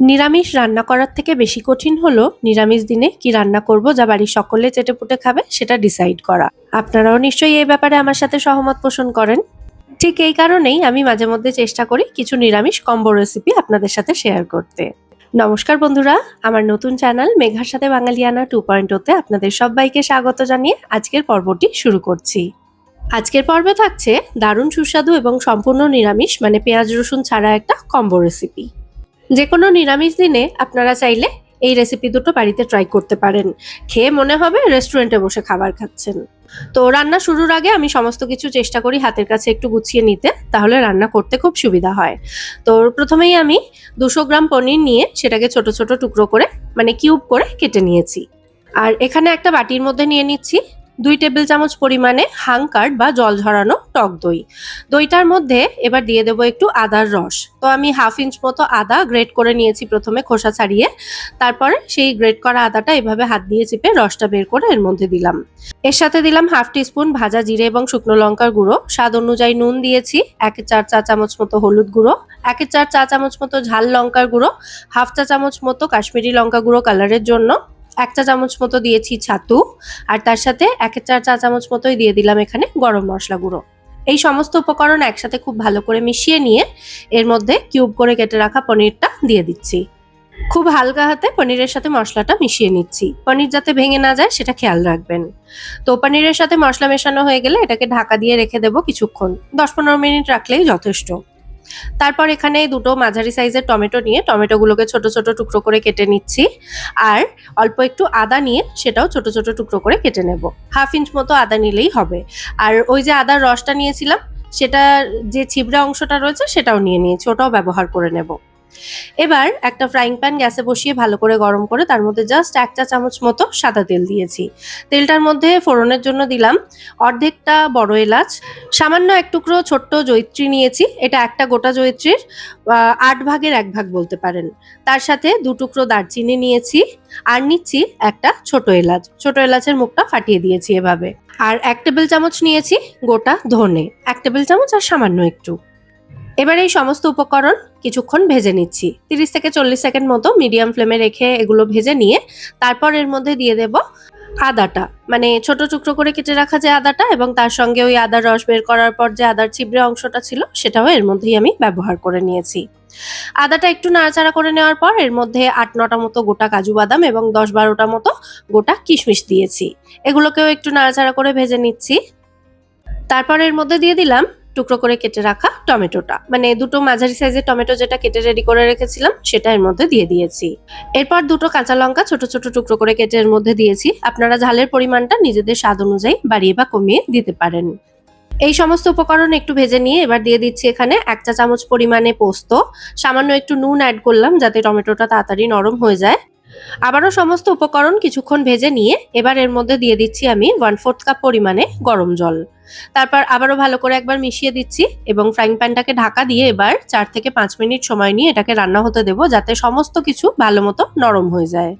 নিরামিষ রান্না করার থেকে বেশি কঠিন হলো নিরামিষ দিনে কি রান্না করব যা বাড়ির সকলে চেটেপুটে খাবে সেটা ডিসাইড করা। আপনারাও নিশ্চয়ই এই ব্যাপারে আমার সাথে সহমত পোষণ করেন। ঠিক এই কারণেই আমি মাঝে মধ্যে চেষ্টা করি কিছু নিরামিষ কম্বো রেসিপি আপনাদের সাথে শেয়ার করতে। নমস্কার বন্ধুরা, আমার নতুন চ্যানেল মেঘার সাথে বাঙালিয়ানা টু পয়েন্ট ওতে আপনাদের সবাইকে স্বাগত জানিয়ে আজকের পর্বটি শুরু করছি। আজকের পর্বে থাকছে দারুণ সুস্বাদু এবং সম্পূর্ণ নিরামিষ মানে পেঁয়াজ রসুন ছাড়া একটা কম্বো রেসিপি যে কোনো নিরামিষ দিনে আপনারা চাইলে এই রেসিপি দুটো বাড়িতে ট্রাই করতে পারেন। খেয়ে মনে হবে রেস্টুরেন্টে বসে খাবার খাচ্ছেন। তো রান্না শুরুর আগে আমি সমস্ত কিছু চেষ্টা করি হাতের কাছে একটু গুছিয়ে নিতে, তাহলে রান্না করতে খুব সুবিধা হয়। তো প্রথমেই আমি দুশো গ্রাম পনির নিয়ে সেটাকে ছোট ছোট টুকরো করে মানে কিউব করে কেটে নিয়েছি। আর এখানে একটা বাটির মধ্যে নিয়ে নিচ্ছি দুই টেবিল চামচ পরিমাণে হাংকার্ড বা জল ঝরানো টক দই। দইটার মধ্যে এবার দিয়ে দেবো একটু আদার রস। তো আমি হাফ ইঞ্চ মতো আদা গ্রেট করে নিয়েছি প্রথমে খোসা ছাড়িয়ে। তারপরে সেই গ্রেট করা আদাটা এভাবে হাত দিয়ে চেপে রসটা বের করে এর মধ্যে দিলাম। এর সাথে দিলাম হাফ টিস্পুন ভাজা জিরে এবং শুকনো লঙ্কার গুঁড়ো। স্বাদ অনুযায়ী নুন দিয়েছি এক চার চা চামচ মতো হলুদ গুঁড়ো, এক চার চা চামচ মতো ঝাল লঙ্কার গুঁড়ো, হাফ চা চামচ মতো কাশ্মীরি লঙ্কা গুঁড়ো কালারের জন্য। এক চা চামচ মতো দিয়েছি ছাতু, আর তার সাথে এক চার চা চামচ মতোই দিয়ে দিলাম এখানে গরম মশলা গুঁড়ো। এই সমস্ত উপকরণ একসাথে খুব ভালো করে মিশিয়ে নিয়ে এর মধ্যে কিউব করে কেটে রাখা পনিরটা দিয়ে দিচ্ছি। খুব হালকা হাতে পনিরের সাথে মশলাটা মিশিয়ে নিচ্ছি। পনির যাতে ভেঙে না যায় সেটা খেয়াল রাখবেন। তো পনিরের সাথে মশলা মেশানো হয়ে গেলে এটাকে ঢাকা দিয়ে রেখে দেবো কিছুক্ষণ। দশ পনেরো মিনিট রাখলেই যথেষ্ট। তারপর এখানে দুটো মাঝারি সাইজের টমেটো নিয়ে টমেটোগুলোকে ছোট ছোট টুকরো করে কেটে নিচ্ছি। আর অল্প একটু আদা নিয়ে সেটাও ছোট ছোট টুকরো করে কেটে নেব। হাফ ইঞ্চ মতো আদা নিলেই হবে। আর ওই যে আদার রসটা নিয়েছিলাম, সেটা যে ছিবড়া অংশটা রয়েছে সেটাও নিয়ে নিয়েছি, ওটাও ব্যবহার করে নেব। এবার একটা ফ্রাইং প্যান গ্যাসে বসিয়ে ভালো করে গরম করে তার মধ্যে জাস্ট এক চা চামচ মতো সাদা তেল দিয়েছি। তেলটার মধ্যে ফোড়নের জন্য দিলাম অর্ধেকটা বড় এলাচ, সামান্য এক টুকরো ছোট্ট জৈত্রী নিয়েছি, এটা একটা গোটা জৈত্রীর আট ভাগের এক ভাগ বলতে পারেন। তার সাথে দু টুকরো দারচিনি নিয়েছি আর নিচ্ছি একটা ছোট এলাচ। ছোট এলাচের মুখটা ফাটিয়ে দিয়েছি এভাবে। আর এক টেবিল চামচ নিয়েছি গোটা ধনে। এক টেবিল চামচ আর সামান্য একটু। এবার এই সমস্ত উপকরণ কিছুক্ষণ ভেজে নিচ্ছি। তিরিশ থেকে চল্লিশ সেকেন্ড মতো মিডিয়াম ফ্লেমে রেখে এগুলো ভেজে নিয়ে তারপর এর মধ্যে দিয়ে দেব আদাটা। মানে ছোট টুকরো করে কেটে রাখা যে আদাটা এবং তার সঙ্গে ওই আদার রস বের করার পর যে আদার ছিবড়ে অংশটা ছিল সেটাও এর মধ্যেই আমি ব্যবহার করে নিয়েছি। আদাটা একটু নাড়াচাড়া করে নেওয়ার পর এর মধ্যে আট নটা মতো গোটা কাজু বাদাম এবং দশ বারোটা মতো গোটা কিশমিশ দিয়েছি। এগুলোকেও একটু নাড়াচাড়া করে ভেজে নিচ্ছি। তারপর এর মধ্যে দিয়ে দিলাম টুকরো করে কেটে রাখা টমেটোটা। মানে দুটো মাঝারি সাইজের টমেটো যেটা কেটে রেডি করে রেখেছিলাম, সেটা এর মধ্যে দিয়ে দিয়েছি। এরপর দুটো কাঁচা লঙ্কা ছোট ছোট টুকরো করে কেটে এর মধ্যে দিয়েছি। আপনারা ঝালের পরিমাণটা নিজেদের স্বাদ অনুযায়ী বাড়িয়ে বা কমিয়ে দিতে পারেন। এই সমস্ত উপকরণ একটু ভেজে নিয়ে এবার দিয়ে দিচ্ছি এখানে এক চা চামচ পরিমাণে পোস্ত। সামান্য একটু নুন অ্যাড করলাম যাতে টমেটোটা তাড়াতাড়ি নরম হয়ে যায়। আবারও সমস্ত উপকরণ কিছুক্ষণ ভেজে নিয়ে এবার এর মধ্যে দিয়ে দিচ্ছি আমি ওয়ান ফোর্থ কাপ পরিমাণে গরম জল। তারপর আবারও ভালো করে একবার মিশিয়ে দিচ্ছি এবং ফ্রাইং প্যানটাকে ঢাকা দিয়ে এবার চার থেকে পাঁচ মিনিট সময় নিয়ে এটাকে রান্না হতে দেবো যাতে সমস্ত কিছু ভালো মতো নরম হয়ে যায়।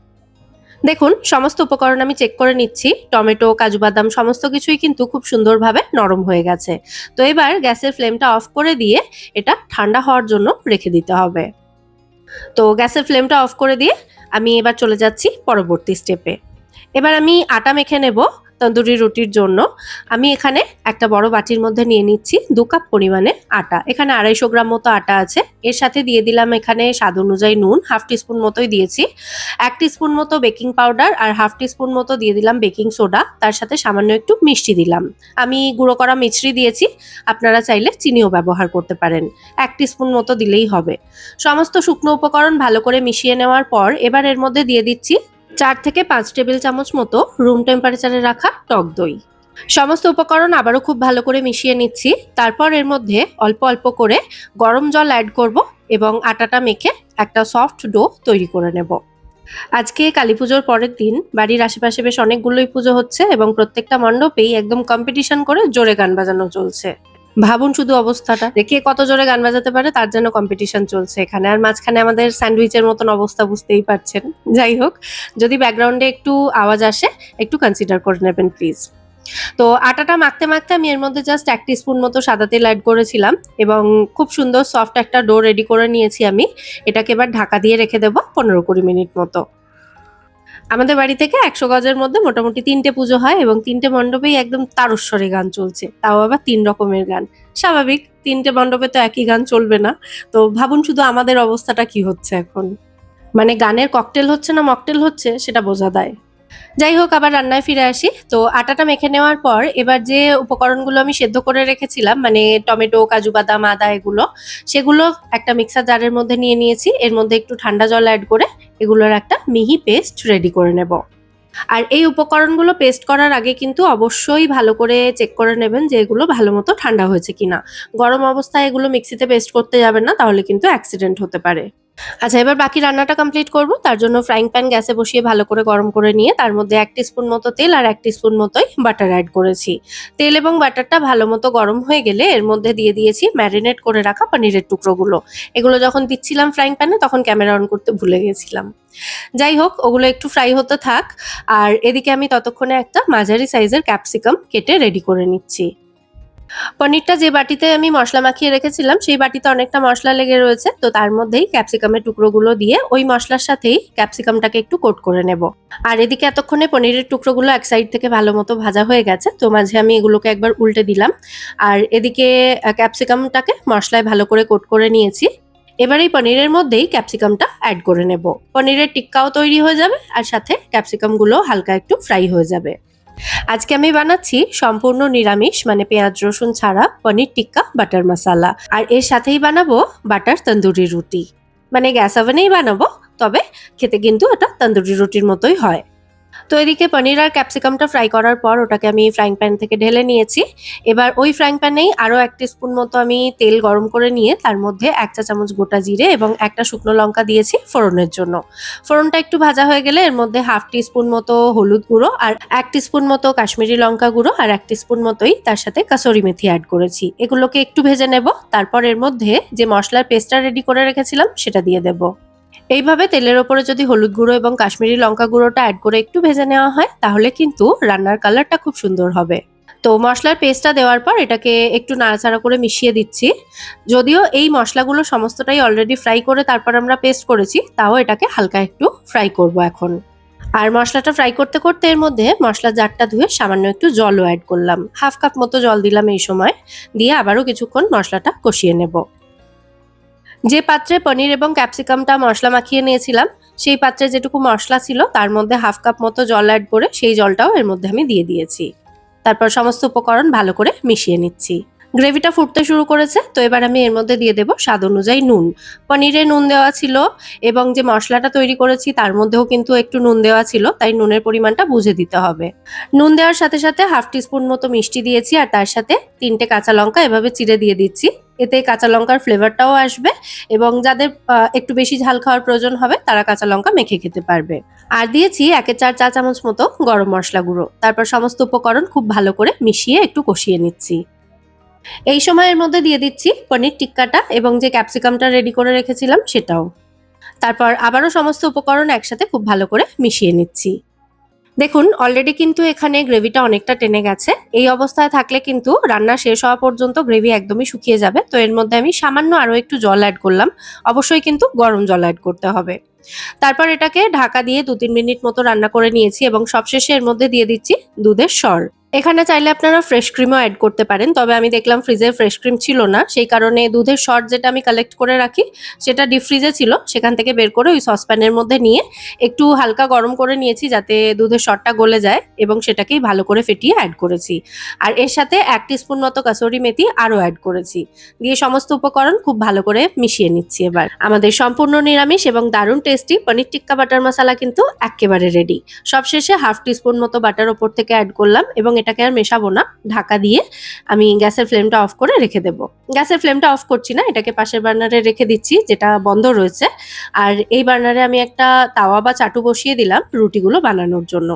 দেখুন, সমস্ত উপকরণ আমি চেক করে নিচ্ছি। টমেটো, কাজু বাদাম সমস্ত কিছুই কিন্তু খুব সুন্দরভাবে নরম হয়ে গেছে। তো এবার গ্যাসের ফ্লেমটা অফ করে দিয়ে এটা ঠান্ডা হওয়ার জন্য রেখে দিতে হবে। তো গ্যাসের ফ্লেমটা অফ করে দিয়ে আমি এবার চলে যাচ্ছি পরবর্তী স্টেপে এবার আমি আটা মেখে নেব। তন্দুরি রুটির জন্য আমি এখানে একটা বড় বাটির মধ্যে নিয়ে নিচ্ছি দু কাপ পরিমাণে আটা। এখানে আড়াইশো গ্রাম মতো আটা আছে। এর সাথে দিয়ে দিলাম এখানে স্বাদ অনুযায়ী নুন, হাফ টিস্পুন মতোই দিয়েছি। এক টিস্পুন মতো বেকিং পাউডার আর হাফ টিস্পুন মতো দিয়ে দিলাম বেকিং সোডা। তার সাথে সামান্য একটু মিষ্টি দিলাম। আমি গুঁড়ো করা মিছরি দিয়েছি। আপনারা চাইলে চিনিও ব্যবহার করতে পারেন। এক টিস্পুন মতো দিলেই হবে। সমস্ত শুকনো উপকরণ ভালো করে মিশিয়ে নেওয়ার পর এবার এর মধ্যে দিয়ে দিচ্ছি চার থেকে পাঁচ টেবিল চামচ মতো রুম টেম্পারেচারে রাখা টক দই। সমস্ত উপকরণ আবারও খুব ভালো করে মিশিয়ে নিচ্ছি। তারপর এর মধ্যে অল্প অল্প করে গরম জল অ্যাড করব এবং আটাটা মেখে একটা সফট ডো তৈরি করে নেব। আজকে কালী পুজোর পরের দিন বাড়ির আশেপাশে বেশ অনেকগুলোই পুজো হচ্ছে এবং প্রত্যেকটা মণ্ডপেই একদম কম্পিটিশন করে জোরে গান বাজানো চলছে। ভাবুন শুধু অবস্থাটা। কে কত জোরে গান বাজাতে পারে, তার জন্য কম্পিটিশন চলছে এখানে। আর মাঝখানে আমাদের স্যান্ডউইচের মতন অবস্থা বুঝতেই পারছেন। যাই হোক, যদি ব্যাকগ্রাউন্ডে একটু আওয়াজ আসে, একটু কনসিডার করে নেবেন প্লিজ তো আটাটা মাখতে মাখতে আমি এর মধ্যে জাস্ট এক স্পুন মতো সাদা তেল অ্যাড করেছিলাম এবং খুব সুন্দর সফট একটা ডো রেডি করে নিয়েছি আমি। এটাকে এবার ঢাকা দিয়ে রেখে দেবো পনেরো কুড়ি মিনিট মতো। আমাদের বাড়ি থেকে একশো গজের মধ্যে মোটামুটি তিনটে পুজো হয় এবং তিনটে মণ্ডপেই একদম তারস্বরে গান চলছে। তাও আবার তিন রকমের গান। স্বাভাবিক, তিনটে মণ্ডপে তো একই গান চলবে না। তো ভাবুন শুধু আমাদের অবস্থাটা কি হচ্ছে এখন। মানে গানের ককটেল হচ্ছে না মকটেল হচ্ছে, সেটা বোঝা দেয়। যাই হোক, আবার রান্নায় ফিরে আসি। তো আটাটা মেখে নেওয়ার পর এবার যে উপকরণগুলো আমি সেদ্ধ করে রেখেছিলাম মানে টমেটো, কাজু বাদাম, আদা, এগুলো, সেগুলো একটা মিক্সার জারের মধ্যে নিয়ে নিয়েছি। এর মধ্যে একটু ঠান্ডা জল অ্যাড করে এগুলোর একটা মিহি পেস্ট রেডি করে নেব। আর এই উপকরণগুলো পেস্ট করার আগে কিন্তু অবশ্যই ভালো করে চেক করে নেবেন যে এগুলো ভালো মতো ঠান্ডা হয়েছে কিনা। গরম অবস্থায় এগুলো মিক্সিতে পেস্ট করতে যাবেন না, তাহলে কিন্তু অ্যাক্সিডেন্ট হতে পারে। আচ্ছা এবার বাকি রান্নাটা কমপ্লিট করব। তার জন্য ফ্রাইং প্যান গ্যাসে বসিয়ে ভালো করে গরম করে নিয়ে তার মধ্যে এক স্পুন মতো তেল আর এক স্পুন মতোই বাটার অ্যাড করেছি। তেল এবং বাটারটা ভালো মতো গরম হয়ে গেলে এর মধ্যে দিয়ে দিয়েছি ম্যারিনেট করে রাখা পনিরের টুকরোগুলো। এগুলো যখন দিচ্ছিলাম ফ্রাইং প্যানে তখন ক্যামেরা অন করতে ভুলে গেছিলাম। যাই হোক, ওগুলো একটু ফ্রাই হতে থাক। আর এদিকে আমি ততক্ষণে একটা মাঝারি সাইজের ক্যাপসিকাম কেটে রেডি করে নিচ্ছি। পনিরটা যে বাটিতে আমি মশলা মাখিয়ে রেখেছিলাম, সেই বাটিতে অনেকটা মশলা লেগে রয়েছে। তো তার মধ্যেই ক্যাপসিকামের টুকরোগুলো দিয়ে ওই মশলার সাথেই ক্যাপসিকামটাকে একটু কোট করে নেব। আর এদিকে এতক্ষণে পনিরের টুকরোগুলো এক সাইড থেকে ভালো মতো ভাজা হয়ে গেছে, তো মাঝে আমি এগুলোকে একবার উল্টে দিলাম। আর এদিকে ক্যাপসিকামটাকে মশলায় ভালো করে কোট করে নিয়েছি। এবার এই পনিরের মধ্যেই ক্যাপসিকামটা অ্যাড করে নেব। পনিরের টিক্কাও তৈরি হয়ে যাবে, আর সাথে ক্যাপসিকামগুলো হালকা একটু ফ্রাই হয়ে যাবে। আজকে আমি বানাচ্ছি সম্পূর্ণ নিরামিষ মানে পেঁয়াজ, রসুন ছাড়া পনির টিক্কা, বাটার মশালা। আর এর সাথেই বানাবো বাটার তন্দুরি রুটি। মানে গ্যাস ওভেনেই বানাবো, তবে খেতে কিন্তু এটা তন্দুরি রুটির মতোই হয়। তো এদিকে পনির আর ক্যাপসিকামটা ফ্রাই করার পর ওটাকে আমি ফ্রাইং প্যান থেকে ঢেলে নিয়েছি। এবার ওই ফ্রাইং প্যানেই আরও এক স্পুন মতো আমি তেল গরম করে নিয়ে তার মধ্যে এক চা চামচ গোটা জিরে এবং একটা শুকনো লঙ্কা দিয়েছি ফোড়নের জন্য। ফোড়নটা একটু ভাজা হয়ে গেলে এর মধ্যে হাফ স্পুন মতো হলুদ গুঁড়ো আর এক স্পুন মতো কাশ্মীরি লঙ্কা গুঁড়ো আর এক স্পুন মতোই তার সাথে কাসুরি মেথি অ্যাড করেছি। এগুলোকে একটু ভেজে নেব, তারপর এর মধ্যে যে মশলার পেস্টটা রেডি করে রেখেছিলাম সেটা দিয়ে দেব। এইভাবে তেলের ওপরে যদি হলুদ গুঁড়ো এবং কাশ্মীরি লঙ্কা গুঁড়োটা অ্যাড করে একটু ভেজে নেওয়া হয়, তাহলে কিন্তু রান্নার কালারটা খুব সুন্দর হবে। তো মশলার পেস্টটা দেওয়ার পর এটাকে একটু নাড়াচাড়া করে মিশিয়ে দিচ্ছি। যদিও এই মশলাগুলো সমস্তটাই অলরেডি ফ্রাই করে তারপর আমরা পেস্ট করেছি, তাও এটাকে হালকা একটু ফ্রাই করব এখন। আর মশলাটা ফ্রাই করতে করতে এর মধ্যে মশলা জারটা ধুয়ে সামান্য একটু জলও অ্যাড করলাম। হাফ কাপ মতো জল দিলাম এই সময়, দিয়ে আবারও কিছুক্ষণ মশলাটা কষিয়ে নেব। যে পাত্রে পনির এবং ক্যাপসিকামটা মশলা মাখিয়ে নিয়েছিলাম, সেই পাত্রে যেটুকু মশলা ছিল, তার মধ্যে হাফ কাপ মতো জল অ্যাড করে সেই জলটাও এর মধ্যে আমি দিয়ে দিয়েছি। তারপর সমস্ত উপকরণ ভালো করে মিশিয়ে নিচ্ছি। গ্রেভিটা ফুটতে শুরু করেছে, তো এবার আমি এর মধ্যে দিয়ে দেবো স্বাদ অনুযায়ী নুন। পনিরে নুন দেওয়া ছিল এবং যে মশলাটা তৈরি করেছি, তার মধ্যেও কিন্তু একটু নুন দেওয়া ছিল, তাই নুনের পরিমাণটা বুঝে দিতে হবে। নুন দেওয়ার সাথে সাথে হাফ টিস্পুন মতো মিষ্টি দিয়েছি, আর তার সাথে তিনটে কাঁচা লঙ্কা এভাবে চিড়ে দিয়ে দিচ্ছি। এতে কাঁচা লঙ্কার ফ্লেভারটাও আসবে এবং যাদের একটু বেশি ঝাল খাওয়ার প্রয়োজন হবে, তারা কাঁচা লঙ্কা মেখে খেতে পারবে। আর দিয়েছি একে চার চা চামচ মতো গরম মশলা গুঁড়ো। তারপর সমস্ত উপকরণ খুব ভালো করে মিশিয়ে একটু কষিয়ে নিচ্ছি। এই সময়ের মধ্যে দিয়ে দিচ্ছি পনির টিক্কাটা এবং যে ক্যাপসিকামটা রেডি করে রেখেছিলাম সেটাও। তারপর আবারও সমস্ত উপকরণ একসাথে খুব ভালো করে মিশিয়ে নিচ্ছি। দেখুন অলরেডি কিন্তু এখানে গ্রেভিটা অনেকটা টেনে গেছে। এই অবস্থায় থাকলে কিন্তু রান্না শেষ হওয়া পর্যন্ত গ্রেভি একদমই শুকিয়ে যাবে। তো এর মধ্যে আমি সামান্য আরও একটু জল অ্যাড করলাম। অবশ্যই কিন্তু গরম জল অ্যাড করতে হবে। তারপর এটাকে ঢাকা দিয়ে দু তিন মিনিট মতো রান্না করে নিয়েছি এবং সবশেষে এর মধ্যে দিয়ে দিচ্ছি দুধের সর। এখানে চাইলে আপনারা ফ্রেশ ক্রিমও অ্যাড করতে পারেন, তবে আমি দেখলাম ফ্রিজে ফ্রেশ ক্রিম ছিল না, সেই কারণে দুধের শর্ট যেটা আমি কালেক্ট করে রাখি, সেটা ডিপ ফ্রিজে ছিল, সেখান থেকে বের করে ওই সসপ্যানের মধ্যে নিয়ে একটু হালকা গরম করে নিয়েছি যাতে দুধের শর্টটা গলে যায় এবং সেটাকেই ভালো করে ফেটিয়ে অ্যাড করেছি। আর এর সাথে এক স্পুন মতো কাসুরি মেথি আরও অ্যাড করেছি। দিয়ে সমস্ত উপকরণ খুব ভালো করে মিশিয়ে নিচ্ছি এবার। আমাদের সম্পূর্ণ নিরামিষ এবং দারুণ টেস্টি পনির টিক্কা বাটার মশলা কিন্তু একেবারে রেডি সবশেষে হাফ টিস্পুন মতো বাটার ওপর থেকে অ্যাড করলাম এবং এটাকে আর মেশাবো না। ঢাকা দিয়ে আমি গ্যাসের ফ্লেমটা অফ করে রেখে দেবো। গ্যাসের ফ্লেমটা অফ করছি না, এটাকে পাশের বার্নারে রেখে দিচ্ছি, যেটা বন্ধ রয়েছে। আর এই বার্নারে আমি একটা তাওয়া বা চাটু বসিয়ে দিলাম রুটিগুলো বানানোর জন্য।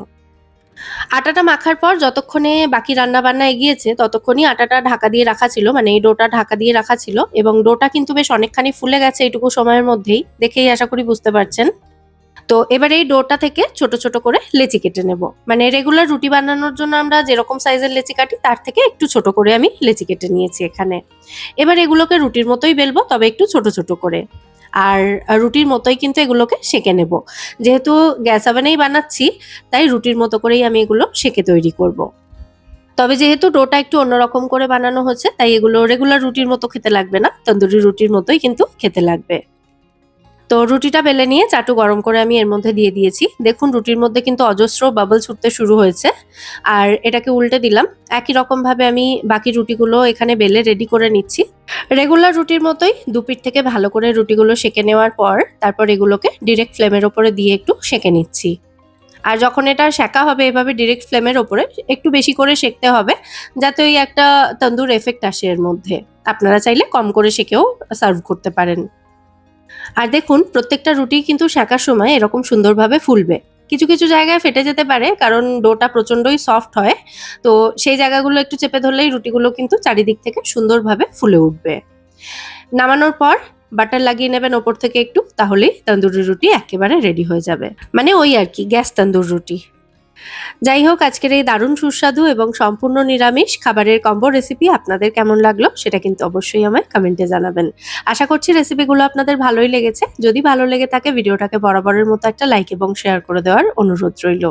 আটাটা মাখার পর যতক্ষণে বাকি রান্না বান্না এগিয়েছে, ততক্ষণই আটাটা ঢাকা দিয়ে রাখা ছিল মানে এই ডোটা ঢাকা দিয়ে রাখা ছিল। এবং ডোটা কিন্তু বেশ অনেকখানি ফুলে গেছে এইটুকু সময়ের মধ্যেই, দেখেই আশা করি বুঝতে পারছেন। তো এবার এই ডোটা থেকে ছোট ছোট করে লেচি কেটে নেব। মানে রেগুলার রুটি বানানোর জন্য আমরা যেরকম সাইজের লেচি কাটি, তার থেকে একটু ছোট করে আমি লেচি কেটে নিয়েছি এখানে। এবার এগুলোকে রুটির মতোই বেলবো, তবে একটু ছোট ছোট করে। আর রুটির মতোই কিন্তু এগুলোকে সেকে নেব। যেহেতু গ্যাস ওভেনেই বানাচ্ছি, তাই রুটির মতো করেই আমি এগুলো সেকে তৈরি করব। তবে যেহেতু ডোটা একটু অন্যরকম করে বানানো হচ্ছে, তাই এগুলো রেগুলার রুটির মতো খেতে লাগবে না, তন্দুরি রুটির মতোই কিন্তু খেতে লাগবে। তো রুটিটা বেলে নিয়ে চাটু গরম করে আমি এর মধ্যে দিয়ে দিয়েছি। দেখুন, রুটির মধ্যে কিন্তু অজস্র বাবল ছুটতে শুরু হয়েছে। আর এটাকে উল্টে দিলাম। একই রকম ভাবে আমি বাকি রুটিগুলো এখানে বেলে রেডি করে নিচ্ছি। রেগুলার রুটির মতোই দুপিট থেকে ভালো করে রুটিগুলো সেকে নেওয়ার পর তারপর এগুলোকে ডিরেক্ট ফ্লেমের ওপরে দিয়ে একটু সেকে নিচ্ছি। আর যখন এটা শেখা হবে এভাবে ডিরেক্ট ফ্লেমের ওপরে একটু বেশি করে সেকতে হবে, যাতে ওই একটা তন্দুর এফেক্ট আসে এর মধ্যে। আপনারা চাইলে কম করে সেকেও সার্ভ করতে পারেন। আর দেখুন, প্রত্যেকটা রুটি কিন্তু শেখার সময় এরকম সুন্দরভাবে ফুলবে। কিছু কিছু জায়গায় ফেটে যেতে পারে, কারণ ডোটা প্রচণ্ডই সফট হয়। তো সেই জায়গাগুলো একটু চেপে ধরলেই রুটিগুলো কিন্তু চারিদিক থেকে সুন্দরভাবে ফুলে উঠবে। নামানোর পর বাটার লাগিয়ে নেবেন ওপর থেকে একটু, তাহলেই তন্দুরি রুটি একেবারে রেডি হয়ে যাবে। মানে ওই আর কি, গ্যাস তন্দুর রুটি। যাই হোক, আজকের এই দারুণ সুস্বাদু এবং সম্পূর্ণ নিরামিষ খাবারের কম্বো রেসিপি আপনাদের কেমন লাগল সেটা কিন্তু অবশ্যই আমায় কমেন্টে জানাবেন। আশা করছি রেসিপিগুলো আপনাদের ভালোই লেগেছে। যদি ভালো লেগে থাকে, ভিডিওটাকে বরাবরের মতো একটা লাইক এবং শেয়ার করে দেওয়ার অনুরোধ রইল।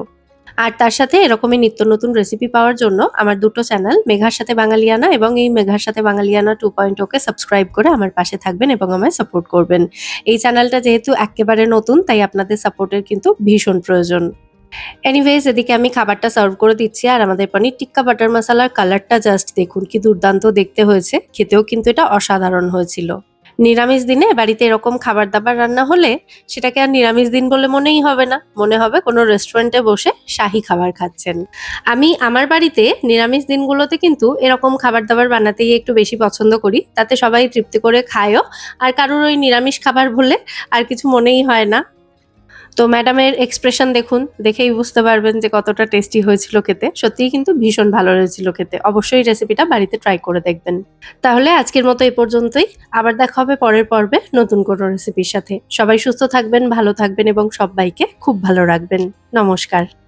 আর তার সাথে এরকমই নিত্য নতুন রেসিপি পাওয়ার জন্য আমার দুটো চ্যানেল মেঘার সাথে বাঙালিয়ানা এবং এই মেঘার সাথে বাঙালিয়ানা টু পয়েন্ট ওকে সাবস্ক্রাইব করে আমার পাশে থাকবেন এবং আমায় সাপোর্ট করবেন। এই চ্যানেলটা যেহেতু একেবারে নতুন, তাই আপনাদের সাপোর্টের কিন্তু ভীষণ প্রয়োজন। এনিওয়েজ এদিকে আমি খাবারটা সার্ভ করে দিচ্ছি আর আমাদের পনির টিক্কা বাটার মশালার কালারটা জাস্ট দেখুন কি দুর্দান্ত দেখতে হয়েছে। খেতেও কিন্তু এটা অসাধারণ হয়েছিল। নিরামিষ দিনে বাড়িতে এরকম খাবার দাবার রান্না হলে সেটাকে আর নিরামিষ দিন বলে মনেই হবে না। মনে হবে কোনো রেস্টুরেন্টে বসে শাহি খাবার খাচ্ছেন। আমি আমার বাড়িতে নিরামিষ দিনগুলোতে কিন্তু এরকম খাবার দাবার বানাতেই একটু বেশি পছন্দ করি। তাতে সবাই তৃপ্তি করে খায়ও। আর কারোর ওই নিরামিষ খাবার বলে আর কিছু মনেই হয় না। তো ম্যাডামের এক্সপ্রেশন দেখুন, দেখেই বুঝতে পারবেন যে কতটা টেস্টি হয়েছিল খেতে। সত্যিই কিন্তু ভীষণ ভালো হয়েছিল খেতে। অবশ্যই রেসিপিটা বাড়িতে ট্রাই করে দেখবেন। তাহলে আজকের মতো এই পর্যন্তই। আবার দেখা হবে পরের পর্বে নতুন কোনো রেসিপির সাথে। সবাই সুস্থ থাকবেন, ভালো থাকবেন এবং সবাইকে খুব ভালো রাখবেন। নমস্কার।